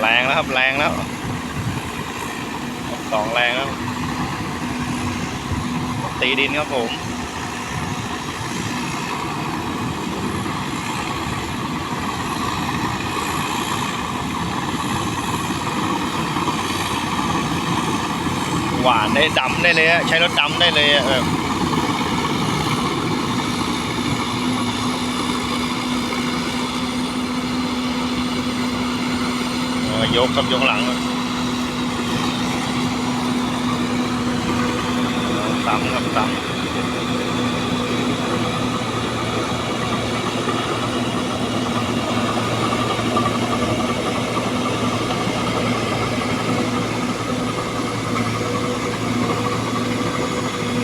แรงแล้วครับ แรงแล้วสองแรงแล้วตีดินครับผมหวานได้ดำได้เลยใช้รถดำได้เลยอะแบบเออ ยกกับยกหลังอะซ้ำครับซ้ำ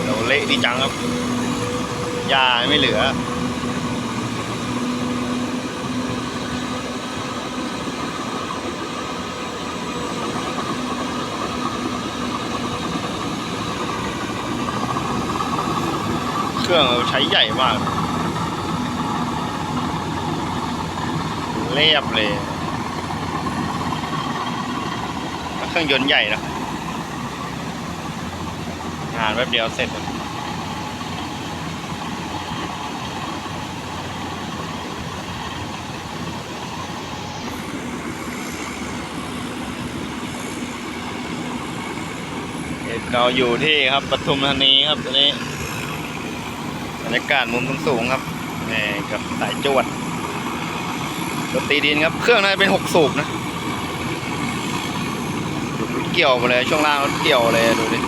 เราเละดีจังครับหญ้าไม่เหลือ เครื่องเราใช้ใหญ่มาก เรียบเลยเครื่องยนต์ใหญ่นะงานแป๊บเดียวเสร็จเลยเราอยู่ที่ครับปทุมธานีครับตอนนี้ รยากาศมุมสูงๆครับนี่กับสายจวดรถตีดินครับ เครื่องน่าจะเป็นหกสูบนะเกี่ยวมาเลย ช่วงล่างรถเกี่ยวเลยดูดิ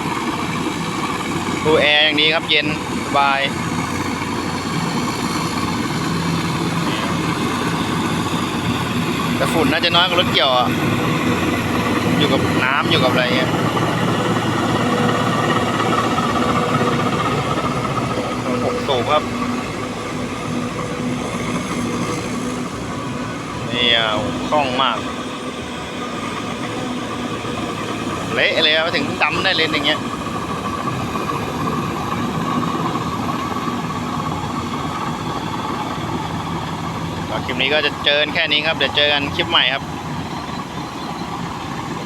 ดูแอร์อย่างดีครับ เย็นสบายแต่ฝุ่นน่าจะน้อยกว่ารถเกี่ยวอะอยู่กับน้ำอยู่กับอะไรเงี้ยูครับ นี่อะคล่องมาก เละเลยอะถึงดำได้เลยอย่างเงี้ยคลิปนี้ก็จะเจอกันแค่นี้ครับ เดี๋ยวเจอกันคลิปใหม่ครับ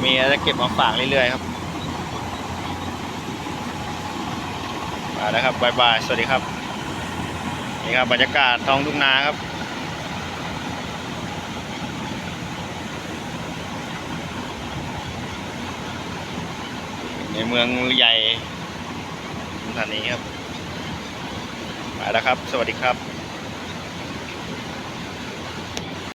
มีอะไรจะเก็บมาฝากเรื่อยๆครับมาแล้วครับบายบาย สวัสดีครับ นี่ครับบรรยากาศท้องทุ่งนาครับ ในเมืองใหญ่สถานีครับไปแล้วครับ สวัสดีครับ